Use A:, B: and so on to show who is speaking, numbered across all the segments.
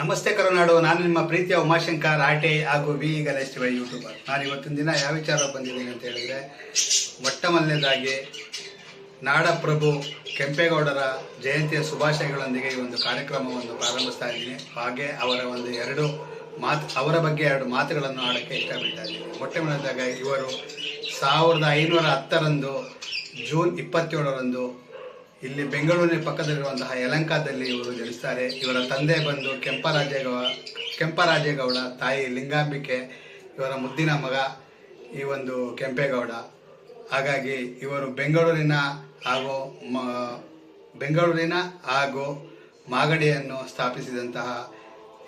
A: ನಮಸ್ತೆ ಕರುನಾಡು, ನಾನು ನಿಮ್ಮ ಪ್ರೀತಿಯ ಉಮಾಶಂಕರ್ ಆಟೆ ಹಾಗೂ ವಿ ಗಣೇಶ್ವರ ಯೂಟ್ಯೂಬರ್. ನಾನು ಇವತ್ತಿನ ದಿನ ಯಾವ ವಿಚಾರ ಬಂದಿದ್ದೀನಿ ಅಂತ ಹೇಳಿದ್ರೆ ಮೊಟ್ಟ ಮೊದಲನೇದಾಗಿ ನಾಡಪ್ರಭು ಕೆಂಪೇಗೌಡರ ಜಯಂತಿಯ ಶುಭಾಶಯಗಳೊಂದಿಗೆ ಈ ಒಂದು ಕಾರ್ಯಕ್ರಮವನ್ನು ಪ್ರಾರಂಭಿಸ್ತಾ ಇದ್ದೀನಿ. ಹಾಗೆ ಅವರ ಒಂದು ಎರಡು ಮಾತು, ಅವರ ಬಗ್ಗೆ ಎರಡು ಮಾತುಗಳನ್ನು ಆಡೋಕ್ಕೆ ಇಷ್ಟಪಡ್ತಾ ಇದ್ದೀನಿ. ಮೊಟ್ಟ ಮೊದಲನೇದಾಗ ಇವರು ಸಾವಿರದ ಐನೂರ ಹತ್ತರಂದು, ಜೂನ್ ಇಪ್ಪತ್ತೇಳರಂದು ಇಲ್ಲಿ ಬೆಂಗಳೂರಿನ ಪಕ್ಕದಲ್ಲಿರುವಂತಹ ಯಲಂಕಾದಲ್ಲಿ ಇವರು ಜನಿಸ್ತಾರೆ. ಇವರ ತಂದೆ ಬಂದು ಕೆಂಪರಾಜೇಗೌಡ ಕೆಂಪರಾಜೇಗೌಡ, ತಾಯಿ ಲಿಂಗಾಂಬಿಕೆ, ಇವರ ಮುದ್ದಿನ ಮಗ ಈ ಒಂದು ಕೆಂಪೇಗೌಡ. ಹಾಗಾಗಿ ಇವರು ಬೆಂಗಳೂರಿನ ಹಾಗೂ ಮ, ಬೆಂಗಳೂರಿನ ಹಾಗೂ ಮಾಗಡಿಯನ್ನು ಸ್ಥಾಪಿಸಿದಂತಹ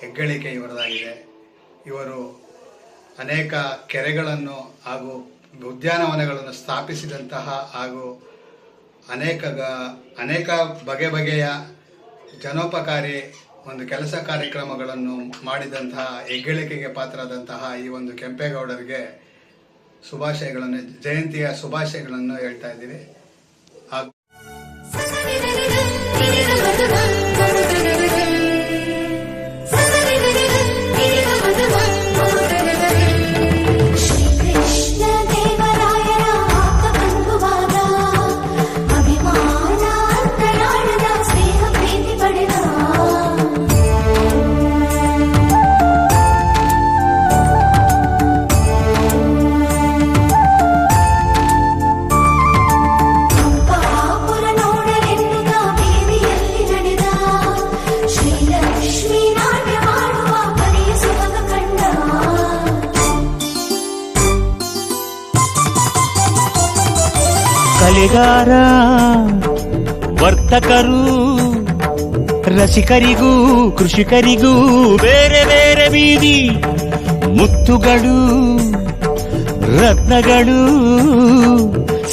A: ಹೆಗ್ಗಳಿಕೆ ಇವರದಾಗಿದೆ. ಇವರು ಅನೇಕ ಕೆರೆಗಳನ್ನು ಹಾಗೂ ಉದ್ಯಾನವನಗಳನ್ನು ಸ್ಥಾಪಿಸಿದಂತಹ ಹಾಗೂ ಅನೇಕ ಅನೇಕ ಬಗೆ ಬಗೆಯ ಜನೋಪಕಾರಿ ಒಂದು ಕೆಲಸ ಕಾರ್ಯಕ್ರಮಗಳನ್ನು ಮಾಡಿದಂತಹ, ಹೆಗ್ಗಳಿಕೆಗೆ ಪಾತ್ರದಂತಹ ಈ ಒಂದು ಕೆಂಪೇಗೌಡರಿಗೆ ಶುಭಾಶಯಗಳನ್ನು, ಜಯಂತಿಯ ಶುಭಾಶಯಗಳನ್ನು ಹೇಳ್ತಾ ಇದ್ದೀವಿ.
B: ಕಲೆಗಾರ ವರ್ತಕರು, ರಸಿಕರಿಗೂ, ಕೃಷಿಕರಿಗೂ ಬೇರೆ ಬೇರೆ ಬೀದಿ. ಮುತ್ತುಗಳು, ರತ್ನಗಳು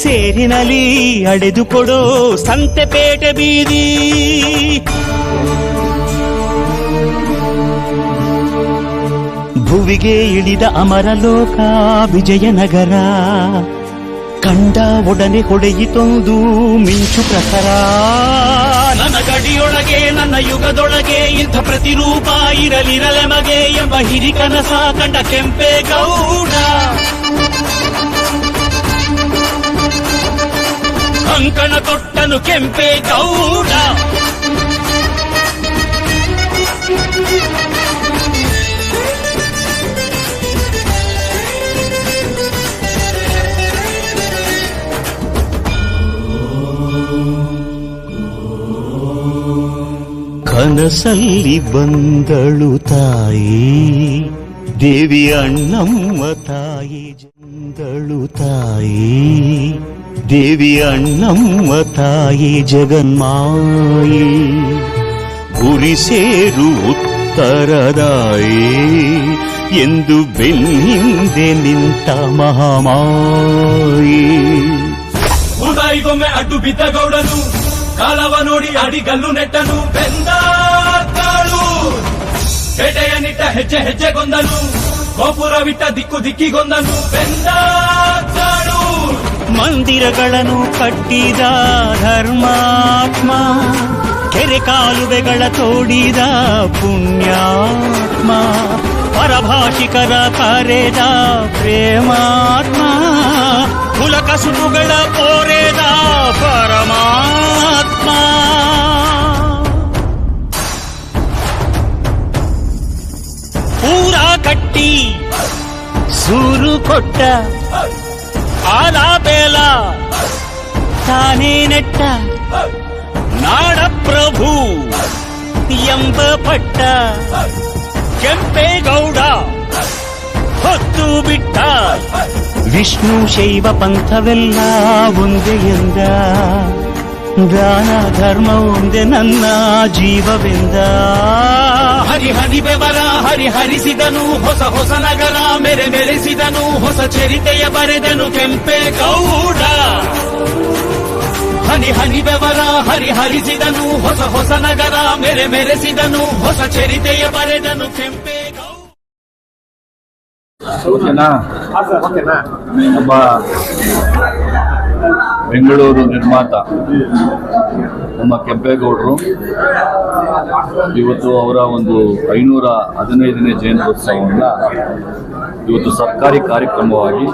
B: ಸೇರಿನಲ್ಲಿ ಅಡೆದುಕೊಡೋ ಸಂತೆಪೇಟೆ ಬೀದಿ. ಭುವಿಗೆ ಇಳಿದ ಅಮರಲೋಕ, ವಿಜಯನಗರ. ಕಂಡ ಒಡನೆ ಹೊಡೆಯಿತೊಂದು ಮಿಂಚು ಪ್ರಸರ ನನ್ನ ಗಡಿಯೊಳಗೆ, ನನ್ನ ಯುಗದೊಳಗೆ ಇಂಥ ಪ್ರತಿರೂಪ ಇರಲಿರಲೆ ಮಗೆ ಎಂಬ ಹಿರಿಕನಸ ಕಂಡ ಕೆಂಪೇಗೌಡ ಕಂಕಣ ತೊಟ್ಟನು ಕೆಂಪೇಗೌಡ ಕನಸಲ್ಲಿ ಬಂದಳು ತಾಯಿ ದೇವಿ ಅಣ್ಣಮ್ಮ ತಾಯಿ ಜಂದಳು ತಾಯಿ ದೇವಿ ಅಣ್ಣಮ್ಮ ತಾಯಿ ಜಗನ್ಮಾಯಿ ಗುರಿ ಸೇರು ಉತ್ತರದಾಯಿ ಎಂದು ಬೆನ್ನಿಂದೆ ನಿಂತ ಮಹಾಮಾಯಿ
C: ಉದಾಯಿಗೊಮ್ಮೆ ಅಡ್ಡು ಬಿದ್ದ ಗೌಡನು ಕಾಲವ ನೋಡಿ ಅಡಿಗಲ್ಲು ನೆಟ್ಟನು ಬೆಂದ ಕಾಳು ಪೇಟೆಯ ನಿಟ್ಟ ಹೆಜ್ಜೆ ಹೆಜ್ಜೆಗೊಂದನು ಗೋಪುರವಿಟ್ಟ ದಿಕ್ಕು ದಿಕ್ಕಿಗೊಂದನು ಬೆಂದ ಕಾಳು
B: ಮಂದಿರಗಳನ್ನು ಕಟ್ಟಿದ ಧರ್ಮಾತ್ಮ ಕೆರೆ ಕಾಲುವೆಗಳ ತೋಡಿದ ಪುಣ್ಯಾತ್ಮ ಪರಭಾಷಿಕರ ಕರೆದ ಪ್ರೇಮಾತ್ಮ ಕುಲಕಸುಬುಗಳ ಕೋರೆದ ಪರಮಾತ್ಮ ಪೂರ ಕಟ್ಟಿ ಸೂರು ಕೊಟ್ಟ ಆಲ ಬೇಲ ತಾನೇ ನೆಟ್ಟ ನಾಡಪ್ರಭು ಎಂಬ ಪಟ್ಟ ಕೆಂಪೇಗೌಡ. ಹೊತ್ತು ಬಿಟ್ಟ ವಿಷ್ಣು ಶೈವ ಪಂಥವೆಲ್ಲ ಒಂದೇ ಎಂದ. ದಾನ ಧರ್ಮ ಒಂದೇ ನನ್ನ ಜೀವವೆಂದ.
C: ಹರಿ ಹರಿ ಬೆವರ ಹರಿ ಹರಿಸಿದನು ಹೊಸ ಹೊಸ ನಗರ ಮೆರೆ ಮೆರೆಸಿದನು ಹೊಸ ಚರಿತೆಯ ಬರೆದನು ಕೆಂಪೆ ಗೌಡ ಹನಿ ಹನಿ ಬೆವರ ಹರಿ ಹರಿಸಿದನು ಹೊಸ ಹೊಸ ನಗರ ಮೆರೆ ಮೆರೆಸಿದನು ಹೊಸ ಚರಿತೆಯ ಬರೆದನು ಕೆಂಪೆ
D: ಓಕೆನಾ? ಒಬ್ಬ ಬೆಂಗಳೂರು ನಿರ್ಮಾತ ನಮ್ಮ ಕೆಂಪೇಗೌಡರು. ಇವತ್ತು ಅವರ ಒಂದು ಐನೂರ ಹದಿನೈದನೇ ಜಯಂತ್ಯೋತ್ಸವವನ್ನು ಇವತ್ತು ಸರ್ಕಾರಿ ಕಾರ್ಯಕ್ರಮವಾಗಿ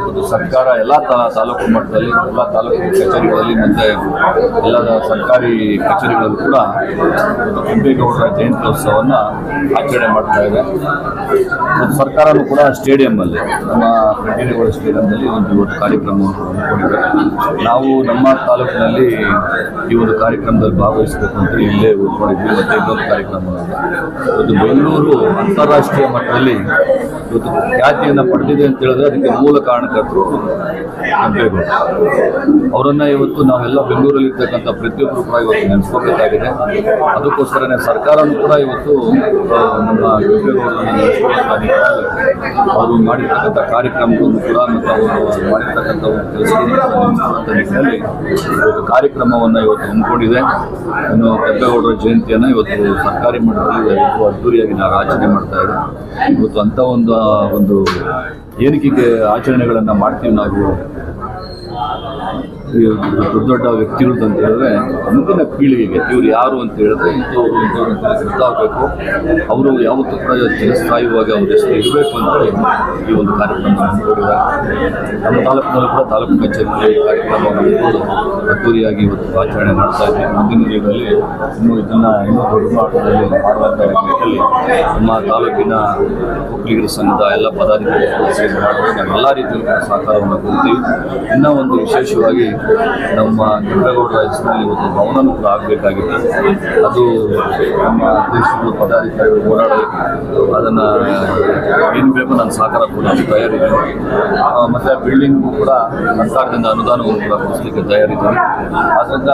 D: ಇವತ್ತು ಸರ್ಕಾರ ಎಲ್ಲ ತಾಲೂಕು ಮಟ್ಟದಲ್ಲಿ, ಎಲ್ಲ ತಾಲೂಕು ಕಚೇರಿಗಳಲ್ಲಿ ಮತ್ತು ಎಲ್ಲ ಸರ್ಕಾರಿ ಕಚೇರಿಗಳಲ್ಲೂ ಕೂಡ ಕೆಂಪೇಗೌಡರ ಜಯಂತ್ಯೋತ್ಸವವನ್ನು ಆಚರಣೆ ಮಾಡ್ತಾ ಇದೆ. ಮತ್ತು ಸರ್ಕಾರನೂ ಕೂಡ ಸ್ಟೇಡಿಯಂನಲ್ಲಿ, ನಮ್ಮ ಕಟೀಲಗೌಡ ಸ್ಟೇಡಿಯಂನಲ್ಲಿ ಒಂದು ಇವತ್ತು ಕಾರ್ಯಕ್ರಮವನ್ನು ಹಮ್ಮಿಕೊಂಡಿದೆ ನಾವು ನಮ್ಮ ತಾಲೂಕಿನಲ್ಲಿ ಈ ಒಂದು ಕಾರ್ಯಕ್ರಮದಲ್ಲಿ ಭಾಗವಹಿಸಬೇಕು ಅಂತ ಇಲ್ಲೇ ಉಳ್ಕೊಂಡಿದ್ವಿ ಮತ್ತು ಇನ್ನೊಂದು ಕಾರ್ಯಕ್ರಮ ಇವತ್ತು ಬೆಂಗಳೂರು ಅಂತಾರಾಷ್ಟ್ರೀಯ ಮಟ್ಟದಲ್ಲಿ ಇವತ್ತು ಖ್ಯಾತಿಯನ್ನು ಪಡೆದಿದೆ ಅಂತ ಹೇಳಿದ್ರೆ ಅದಕ್ಕೆ ಮೂಲ ಕಾರಣಕರ್ತರು ಕೆಂಪೇಗೌಡ ಅವರನ್ನ ಇವತ್ತು ನಾವೆಲ್ಲ ಬೆಂಗಳೂರಲ್ಲಿ ಇರ್ತಕ್ಕಂಥ ಪ್ರತಿಯೊಬ್ಬರು ಕೂಡ ಇವತ್ತು ನೆನೆಸ್ಕೋಬೇಕಾಗಿದೆ ಅದಕ್ಕೋಸ್ಕರನೇ ಸರ್ಕಾರನೂ ಕೂಡ ಇವತ್ತು ನಮ್ಮ ನೆನೆಸ್ಕೊಳ್ಳೋಂಥ ಅವರು ಮಾಡಿರ್ತಕ್ಕಂಥ ಕಾರ್ಯಕ್ರಮವನ್ನು ಕೂಡ ಮತ್ತು ಅವರು ಮಾಡಿರ್ತಕ್ಕಂಥ ಒಂದು ಕೆಲಸ ನಿಟ್ಟಿನಲ್ಲಿ ಇವತ್ತು ಕಾರ್ಯಕ್ರಮವನ್ನು ಇವತ್ತು ಹಮ್ಮಿಕೊಂಡಿದೆ. ಇನ್ನು ಕೆಂಪೇಗೌಡರ ಜಯಂತಿಯನ್ನು ಇವತ್ತು ಸರ್ಕಾರಿ ಮಟ್ಟದಲ್ಲಿ ಅದ್ದೂರಿಯಾಗಿ ನಾವು ಆಚರಣೆ ಮಾಡ್ತಾ ಇದ್ದೇವೆ. ಇವತ್ತು ಅಂಥ ಒಂದು ಒಂದು ಏನಕ್ಕೆ ಆಚರಣೆಗಳನ್ನು ಮಾಡ್ತೀವಿ ನಾವು. ದೊಡ್ಡ ದೊಡ್ಡ ವ್ಯಕ್ತಿಗಳು ಅಂತ ಹೇಳಿದ್ರೆ ಮುಂದಿನ ಪೀಳಿಗೆಗೆ ಇವರು ಯಾರು ಅಂತ ಹೇಳಿದ್ರೆ ಇಂಥವ್ರು ಇಂಥವ್ರು ಅಂತ ಗೊತ್ತಾಗಬೇಕು ಅವರು ಯಾವತ್ತೂ ಕೂಡ ಚಿರಸ್ಥಾಯಿವಾಗಿ ಅವ್ರ ಎಷ್ಟು ಇರಬೇಕು ಅಂತ ಈ ಒಂದು ಕಾರ್ಯಕ್ರಮ ಹಮ್ಮಿಕೊಂಡಿದ್ದಾರೆ ನಮ್ಮ ತಾಲೂಕಿನಲ್ಲೂ ಕೂಡ ತಾಲೂಕು ಕಚೇರಿಯಲ್ಲಿ ಕಾರ್ಯಕ್ರಮ ಅದ್ದೂರಿಯಾಗಿ ಇವತ್ತು ಆಚರಣೆ ಮಾಡ್ತಾ ಇದ್ದೀವಿ ಮುಂದಿನ ದಿನಗಳಲ್ಲಿ ಇನ್ನೂ ಇದನ್ನು ಇನ್ನೂ ದೊಡ್ಡ ಮಟ್ಟದಲ್ಲಿ ಮಾಡುವಂಥ ನಮ್ಮ ತಾಲೂಕಿನ ಒಕ್ಕಲಿಗರ ಸಂಘದ ಎಲ್ಲ ಪದಾಧಿಕಾರಿಗಳು ಸೇರಿ ಎಲ್ಲ ರೀತಿಯಲ್ಲೂ ಸಹಕಾರವನ್ನು ಕೊಡ್ತೀವಿ. ಇನ್ನೂ ಒಂದು ವಿಶೇಷವಾಗಿ ನಮ್ಮ ಕೆಂಪೇಗೌಡರ ಹೆಸರಿನಲ್ಲಿ ಒಂದು ಭವನನೂ ಕೂಡ ಆಗಬೇಕಾಗಿದೆ ಅದು ನಮ್ಮ ಅಧ್ಯಕ್ಷರು ಪದಾಧಿಕಾರಿಗಳು ಓಡಾಡಬೇಕು ಅದನ್ನು ಏನು ಬೇಕು ನಾನು ಸಹಕಾರ ಕೂಡ ತಯಾರಿದ್ದೀನಿ ಮತ್ತು ಬಿಲ್ಡಿಂಗು ಕೂಡ ಸರ್ಕಾರದಿಂದ ಅನುದಾನವನ್ನು ಕೂಡ ಕೊಡಿಸಲಿಕ್ಕೆ ತಯಾರಿದ್ದೀನಿ ಆದ್ದರಿಂದ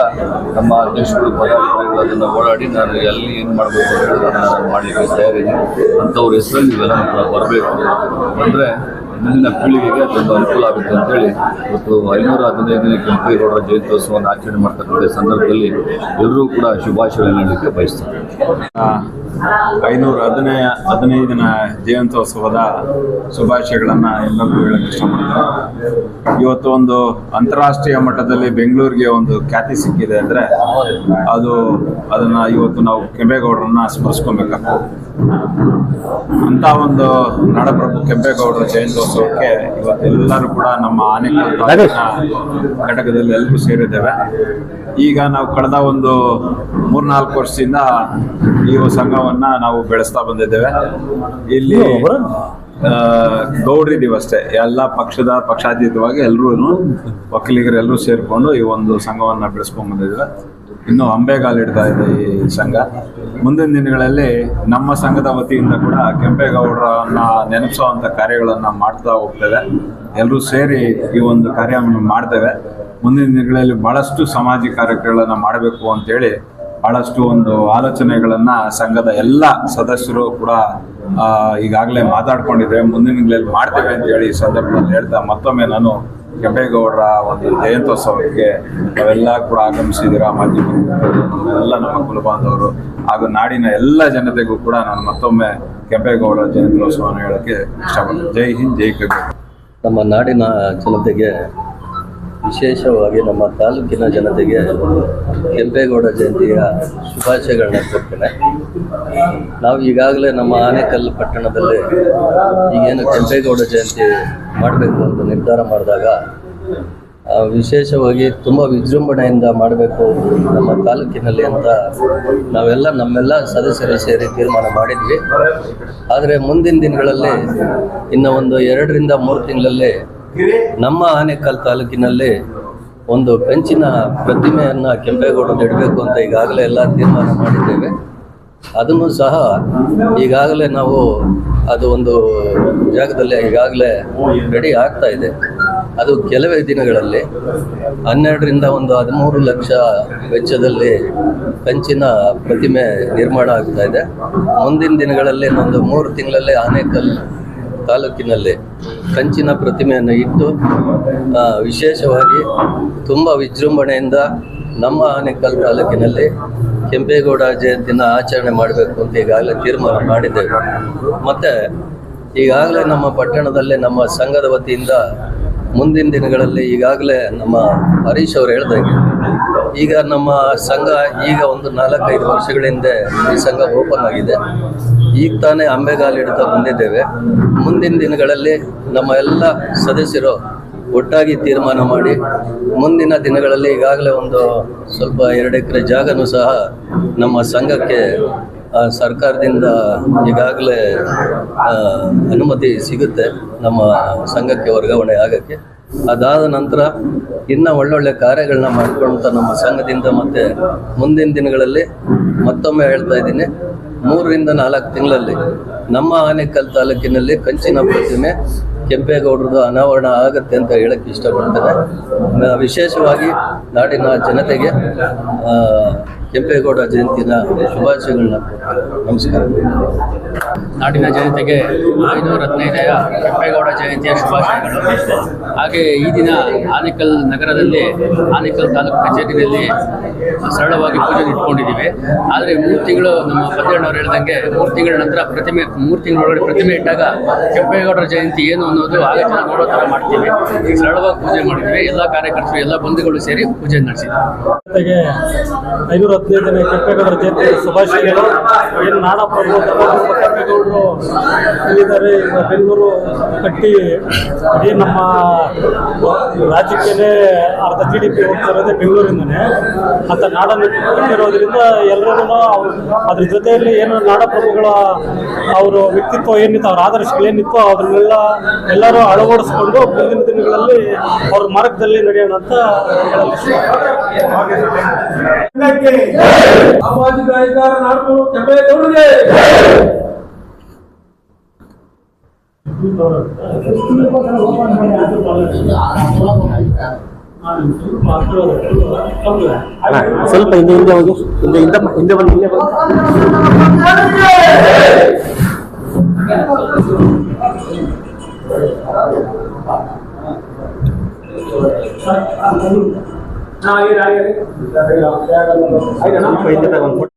D: ನಮ್ಮ ಅಧ್ಯಕ್ಷರು ಪದಾಧಿಕಾರಿಗಳು ಅದನ್ನು ಓಡಾಡಿ ನಾನು ಎಲ್ಲಿ ಏನು ಮಾಡಬೇಕು ಅಂತ ಹೇಳಿ ಮಾಡಲಿಕ್ಕೆ ತಯಾರಿದ್ದೀನಿ ಅಂಥವ್ರ ಹೆಸರಲ್ಲಿ ಇವೆಲ್ಲ ಕೂಡ ಬರಬೇಕು. ಅಂದರೆ ಮುಂದಿನ ಪೀಳಿಗೆಗೆ ತುಂಬ ಅನುಕೂಲ ಆಗುತ್ತೆ ಅಂತೇಳಿ ಇವತ್ತು ಐನೂರ ಹದಿನೈದನೇ ಕೆಂಪೇಗೌಡರ ಜಯಂತ್ಯೋತ್ಸವವನ್ನು ಆಚರಣೆ ಮಾಡ್ತಕ್ಕಂಥ ಸಂದರ್ಭದಲ್ಲಿ ಎಲ್ಲರೂ ಕೂಡ ಶುಭಾಶಯ ನೀಡಲಿಕ್ಕೆ ಬಯಸ್ತಾರೆ.
E: ಐನೂರ ಹದಿನೈ, ಹದಿನೈದನ ಜಯಂತ್ಯೋತ್ಸವದ ಶುಭಾಶಯಗಳನ್ನು ಎಲ್ಲರಿಗೂ ಹೇಳಕ್ಕೆ ಇಷ್ಟಪಡ್ತಾರೆ ಇವತ್ತು ಒಂದು ಅಂತಾರಾಷ್ಟ್ರೀಯ ಮಟ್ಟದಲ್ಲಿ ಬೆಂಗಳೂರಿಗೆ ಒಂದು ಖ್ಯಾತಿ ಸಿಕ್ಕಿದೆ ಅಂದರೆ ಅದು ಅದನ್ನು ಇವತ್ತು ನಾವು ಕೆಂಪೇಗೌಡರನ್ನ ಸ್ಮರಿಸ್ಕೊಬೇಕಾಗ್ತದೆ. ಅಂತ ಒಂದು ನಾಡಪ್ರಭು ಕೆಂಪೇಗೌಡರ ಜಯಂತ್ಯೋತ್ಸವಕ್ಕೆ ಇವತ್ತೆಲ್ಲರೂ ಕೂಡ ನಮ್ಮ ಆನೆಕಲ್ ತಾಲೂಕಿನ ಘಟಕದಲ್ಲಿ ಎಲ್ಲರೂ ಸೇರಿದ್ದೇವೆ. ಈಗ ನಾವು ಕಳೆದ ಒಂದು ಮೂರ್ನಾಲ್ಕು ವರ್ಷದಿಂದ ಈ ಸಂಘವನ್ನ ನಾವು ಬೆಳೆಸ್ತಾ ಬಂದಿದ್ದೇವೆ. ಇಲ್ಲಿ ಗೌಡ್ರಿ ಗೌಡ್ರಿದೀವಿ ಅಷ್ಟೇ. ಎಲ್ಲ ಪಕ್ಷದ ಪಕ್ಷಾತೀತವಾಗಿ ಎಲ್ಲರೂ ಒಕ್ಕಲಿಗರು ಎಲ್ಲರೂ ಸೇರಿಕೊಂಡು ಈ ಒಂದು ಸಂಘವನ್ನ ಬೆಳೆಸ್ಕೊಂಡ್ ಬಂದಿದ್ದೇವೆ. ಇನ್ನು ಅಂಬೆಗಾಲಿಡ್ತಾ ಇದೆ ಈ ಸಂಘ. ಮುಂದಿನ ದಿನಗಳಲ್ಲಿ ನಮ್ಮ ಸಂಘದ ವತಿಯಿಂದ ಕೂಡ ಕೆಂಪೇಗೌಡರನ್ನ ನೆನಪಿಸುವಂತ ಕಾರ್ಯಗಳನ್ನು ಮಾಡ್ತಾ ಹೋಗ್ತೇವೆ. ಎಲ್ಲರೂ ಸೇರಿ ಈ ಒಂದು ಕಾರ್ಯವನ್ನು ಮಾಡ್ತೇವೆ. ಮುಂದಿನ ದಿನಗಳಲ್ಲಿ ಬಹಳಷ್ಟು ಸಾಮಾಜಿಕ ಕಾರ್ಯಗಳನ್ನ ಮಾಡಬೇಕು ಅಂತೇಳಿ ಬಹಳಷ್ಟು ಒಂದು ಆಲೋಚನೆಗಳನ್ನು ಸಂಘದ ಎಲ್ಲ ಸದಸ್ಯರು ಕೂಡ ಈಗಾಗಲೇ ಮಾತಾಡ್ಕೊಂಡಿದ್ದೇವೆ ಮುಂದಿನ ದಿನಗಳಲ್ಲಿ ಮಾಡ್ತೇವೆ ಅಂತ ಹೇಳಿ ಈ ಸಂದರ್ಭದಲ್ಲಿ ಹೇಳ್ತಾ ಮತ್ತೊಮ್ಮೆ ನಾನು ಕೆಂಪೇಗೌಡರ ಒಂದು ಜಯಂತ್ಯೋತ್ಸವಕ್ಕೆ ನಾವೆಲ್ಲ ಕೂಡ ಆಗಮಿಸಿದ್ದೀರಾ ಮಾಧ್ಯಮ ಎಲ್ಲ ನಮ್ಮ ಕುಲ ಬಾಂಧವರು ಹಾಗೂ ನಾಡಿನ ಎಲ್ಲ ಜನತೆಗೂ ಕೂಡ ನಾನು ಮತ್ತೊಮ್ಮೆ ಕೆಂಪೇಗೌಡರ ಜಯಂತ್ಯೋತ್ಸವವನ್ನು ಹೇಳಕ್ಕೆ ಇಷ್ಟಪಡ್ತೀನಿ. ಜೈ ಹಿಂದ್, ಜೈ ಕೆಂಪೇಗೌಡ
F: ನಮ್ಮ ನಾಡಿನ ಜನತೆಗೆ ವಿಶೇಷವಾಗಿ ನಮ್ಮ ತಾಲೂಕಿನ ಜನತೆಗೆ ಕೆಂಪೇಗೌಡ ಜಯಂತಿಯ ಶುಭಾಶಯಗಳನ್ನ ಕೊಡ್ತೇನೆ ನಾವು ಈಗಾಗಲೇ ನಮ್ಮ ಆನೇಕಲ್ ಪಟ್ಟಣದಲ್ಲಿ ಈಗೇನು ಕೆಂಪೇಗೌಡ ಜಯಂತಿ ಮಾಡಬೇಕು ಅಂತ ನಿರ್ಧಾರ ಮಾಡಿದಾಗ ವಿಶೇಷವಾಗಿ ತುಂಬ ವಿಜೃಂಭಣೆಯಿಂದ ಮಾಡಬೇಕು ನಮ್ಮ ತಾಲೂಕಿನಲ್ಲಿ ಅಂತ ನಾವೆಲ್ಲ ನಮ್ಮೆಲ್ಲ ಸದಸ್ಯರು ಸೇರಿ ತೀರ್ಮಾನ ಮಾಡಿದ್ವಿ. ಆದರೆ ಮುಂದಿನ ದಿನಗಳಲ್ಲಿ, ಇನ್ನು ಒಂದು ಎರಡರಿಂದ ಮೂರು ತಿಂಗಳಲ್ಲಿ ನಮ್ಮ ಆನೇಕಲ್ ತಾಲೂಕಿನಲ್ಲಿ ಒಂದು ಪೆಂಚಿನ ಪ್ರತಿಮೆಯನ್ನು ಕೆಂಪೇಗೌಡರು ಇಡಬೇಕು ಅಂತ ಈಗಾಗಲೇ ಎಲ್ಲ ತೀರ್ಮಾನ ಮಾಡಿದ್ದೇವೆ. ಅದನ್ನು ಸಹ ಈಗಾಗಲೇ ನಾವು ಅದು ಒಂದು ಜಾಗದಲ್ಲಿ ಈಗಾಗಲೇ ರೆಡಿ ಆಗ್ತಾ ಇದೆ. ಅದು ಕೆಲವೇ ದಿನಗಳಲ್ಲಿ ಹನ್ನೆರಡರಿಂದ ಒಂದು ಹದಿಮೂರು ಲಕ್ಷ ವೆಚ್ಚದಲ್ಲಿ ಕಂಚಿನ ಪ್ರತಿಮೆ ನಿರ್ಮಾಣ ಆಗ್ತಾ ಇದೆ. ಮುಂದಿನ ದಿನಗಳಲ್ಲಿ ಒಂದು ಮೂರು ತಿಂಗಳಲ್ಲೇ ಆನೇಕಲ್ ತಾಲೂಕಿನಲ್ಲಿ ಕಂಚಿನ ಪ್ರತಿಮೆಯನ್ನು ಇಟ್ಟು ವಿಶೇಷವಾಗಿ ತುಂಬ ವಿಜೃಂಭಣೆಯಿಂದ ನಮ್ಮ ಆನೇಕಲ್ ತಾಲೂಕಿನಲ್ಲಿ ಕೆಂಪೇಗೌಡ ಜಯಂತಿನ ಆಚರಣೆ ಮಾಡಬೇಕು ಅಂತ ಈಗಾಗಲೇ ತೀರ್ಮಾನ ಮಾಡಿದ್ದೇವೆ. ಮತ್ತು ಈಗಾಗಲೇ ನಮ್ಮ ಪಟ್ಟಣದಲ್ಲೇ ನಮ್ಮ ಸಂಘದ ವತಿಯಿಂದ ಮುಂದಿನ ದಿನಗಳಲ್ಲಿ ಈಗಾಗಲೇ ನಮ್ಮ ಹರೀಶ್ ಅವರು ಹೇಳ್ದಂಗೆ, ಈಗ ನಮ್ಮ ಸಂಘ ಈಗ ಒಂದು ನಾಲ್ಕೈದು ವರ್ಷಗಳಿಂದ ಈ ಸಂಘ ಓಪನ್ ಆಗಿದೆ. ಈಗ ತಾನೇ ಅಂಬೆಗಾಲಿಡ್ತಾ ಬಂದಿದ್ದೇವೆ. ಮುಂದಿನ ದಿನಗಳಲ್ಲಿ ನಮ್ಮ ಎಲ್ಲ ಸದಸ್ಯರು ಒಟ್ಟಾಗಿ ತೀರ್ಮಾನ ಮಾಡಿ ಮುಂದಿನ ದಿನಗಳಲ್ಲಿ ಈಗಾಗಲೇ ಒಂದು ಸ್ವಲ್ಪ ಎರಡು ಎಕರೆ ಜಾಗನೂ ಸಹ ನಮ್ಮ ಸಂಘಕ್ಕೆ ಸರ್ಕಾರದಿಂದ ಈಗಾಗಲೇ ಅನುಮತಿ ಸಿಗುತ್ತೆ ನಮ್ಮ ಸಂಘಕ್ಕೆ ವರ್ಗಾವಣೆ ಆಗಕ್ಕೆ. ಅದಾದ ನಂತರ ಇನ್ನೂ ಒಳ್ಳೊಳ್ಳೆ ಕಾರ್ಯಗಳನ್ನ ಮಾಡ್ಕೊಳ್ತಾ ನಮ್ಮ ಸಂಘದಿಂದ ಮತ್ತೆ ಮುಂದಿನ ದಿನಗಳಲ್ಲಿ ಮತ್ತೊಮ್ಮೆ ಹೇಳ್ತಾ ಇದ್ದೀನಿ. ಮೂರರಿಂದ ನಾಲ್ಕು ತಿಂಗಳಲ್ಲಿ ನಮ್ಮ ಆನೇಕಲ್ ತಾಲೂಕಿನಲ್ಲಿ ಕಂಚಿನ ಪ್ರತಿಮೆ ಕೆಂಪೇಗೌಡರದು ಅನಾವರಣ ಆಗುತ್ತೆ ಅಂತ ಹೇಳಕ್ಕೆ ಇಷ್ಟಪಡ್ತೇನೆ. ವಿಶೇಷವಾಗಿ ನಾಡಿನ ಜನತೆಗೆ ಕೆಂಪೇಗೌಡ ಜಯಂತಿಯ ಶುಭಾಶಯಗಳನ್ನ ನಮಸ್ಕಾರ.
G: ನಾಡಿನ ಜನತೆಗೆ ಐನೂರ ಹದಿನೈದನೆಯ ಕೆಂಪೇಗೌಡ ಜಯಂತಿಯ ಶುಭಾಶಯಗಳು. ಹಾಗೆ ಈ ದಿನ ಆನೇಕಲ್ ನಗರದಲ್ಲಿ ಆನೇಕಲ್ ತಾಲೂಕು ಕಚೇರಿಯಲ್ಲಿ ಸರಳವಾಗಿ ಪೂಜೆ ಇಟ್ಕೊಂಡಿದ್ದೀವಿ ಆದರೆ ಮೂರು ತಿಂಗಳು ನಮ್ಮ ಪದ್ಯಣ್ಣವ್ರು ಹೇಳ್ದಂಗೆ ಮೂರು ತಿಂಗಳ ನಂತರ ಪ್ರತಿಮೆ ಮೂರು ತಿಂಗಳೊಳಗಡೆ ಪ್ರತಿಮೆ ಇಟ್ಟಾಗ ಕೆಂಪೇಗೌಡರ ಜಯಂತಿ ಏನು ಅನ್ನೋದು ಆಗ ಜನ ನೋಡೋ ಥರ ಮಾಡ್ತೀವಿ. ಈಗ ಸರಳವಾಗಿ ಪೂಜೆ ಮಾಡಿದ್ವಿ. ಎಲ್ಲ ಕಾರ್ಯಕರ್ತರು ಎಲ್ಲ ಬಂಧುಗಳು ಸೇರಿ ಪೂಜೆ ನಡೆಸಿದ್ವಿ.
H: ಹದಿನೈದನೇ ಕೆಂಪೇಗೌಡರ ಜಯಂತಿ ಶುಭಾಶಯಗಳು. ಏನು ನಾಡಪ್ರಭು ಕೆಂಪೇಗೌಡರು ಇಲ್ಲಿದ್ದಾರೆ. ಬೆಂಗಳೂರು ಕಟ್ಟಿ ಇಡೀ ನಮ್ಮ ರಾಜ್ಯಕ್ಕೆ ಅರ್ಧ ಜಿ ಡಿ ಪಿ ಹೋಗ್ತಾ ಇರೋದೇ ಬೆಂಗಳೂರಿಂದನೇ. ಅಂತ ನಾಡನ್ನು ಕಟ್ಟಿರೋದ್ರಿಂದ ಎಲ್ಲರೂ ಅದ್ರ ಜೊತೆಯಲ್ಲಿ ಏನು ನಾಡಪ್ರಭುಗಳ ಅವರು ವ್ಯಕ್ತಿತ್ವ ಏನಿತ್ತು, ಅವ್ರ ಆದರ್ಶಗಳೇನಿತ್ತು ಅದನ್ನೆಲ್ಲ ಎಲ್ಲರೂ ಅಳವಡಿಸ್ಕೊಂಡು ಮುಂದಿನ ದಿನಗಳಲ್ಲಿ ಅವ್ರ ಮಾರ್ಗದಲ್ಲಿ ನಡೆಯೋಣ ಅಂತ ಹೇಳಲು
I: ಸಾಮಾಜಿಕ ಅಧಿಕಾರ ನಾಡು ಕೆಂಪೇಗೌಡರಿಗೆ
H: ಸ್ವಲ್ಪ ಹಿಂದೆ ಹಿಂದೆ ಹೋಗಿ ಹಿಂದೆ ಹಿಂದೆ ಹಿಂದೆ ಬಂದು ಹಿಂದೆ ಬಂದು
I: ಹಾಗೆ ಹಾಗೆ
H: ಸ್ವಲ್ಪ ಹಿಂದೆ ತಗೊಂಡು